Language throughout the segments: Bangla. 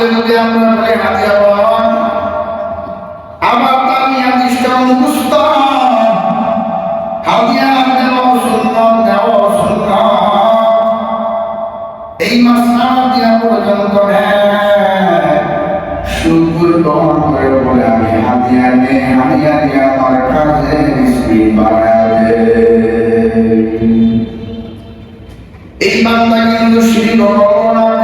আনতে যদি আমরা বলি হাতে আওয়াজ আবার তার নিয়াদিষ্ট মুখস্থ সুন্নত এই মাসলা দিয়া পর্যন্ত শুকুর গ্রহণ করে বলে আমি হাদিয়া নে হাদিয়া দিয়ে আমার কাজে স্ত্রী বানাবে এই বান্দা কিন্তু শিরিক করব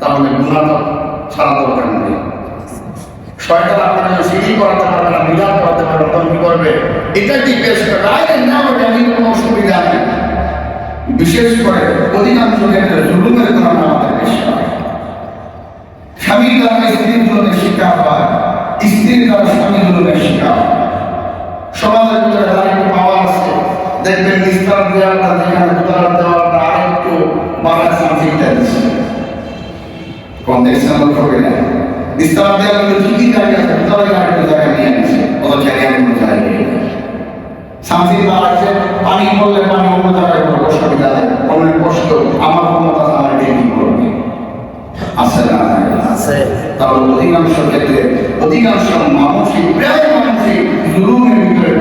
তাহলে এটা না বিশেষ করে অধিকাংশ ক্ষেত্রে জুলুমের কারণে আমাদের বেশি স্বামীর দ্বারা স্ত্রীর জন্য হয় স্ত্রীর দ্বারা স্বামীর জন্য শিকার হয় সমাজের ভিতরে আরেকটু পাওয়া আছে দেখবেন ইসলাম দেওয়াটা যেখানে উদাহরণ দেওয়াটা আরেকটু বাংলা সাবজেক্টটা দিচ্ছে কোন দেখছেন লক্ষ্য করে না না অধিকাংশ ক্ষেত্রে অধিকাংশ মানুষই প্রায় মানুষই জুলুমের ভিতরে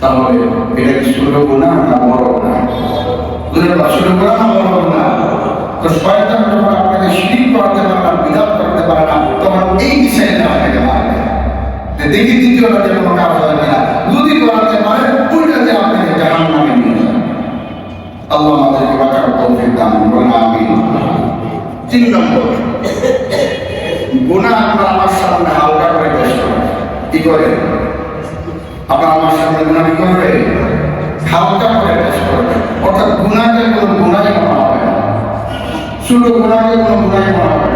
তাহলে এটা কি ছোট গুণা না বড় গুণা গুণের বা ছোট গুণা না বড় গুণা তো শয়তান যখন আপনাকে শিরিক করাতে পারে না বিধান করতে পারে না, তখন এই বিষয়টা আপনাকে মারবে। যে দেখি দ্বিতীয়টাতে কোনো কাজ হবে না যদি করাতে পারে, উল্টাতে আপনাকে জাহান নামে নিয়ে আল্লাহ আমাদেরকে বাঁচার তৌফিক দান করুন, আমিন। তিন নম্বর, গুনাহ আপনার আমার সামনে হালকা করে পেশ করে কি করে আপনার আমার সামনে গুনাহ করবে হালকা করে অর্থাৎ গুণাকে কোনো গুণাই করা হবে না। গুনাহকে কোনো গুণাই করা হবে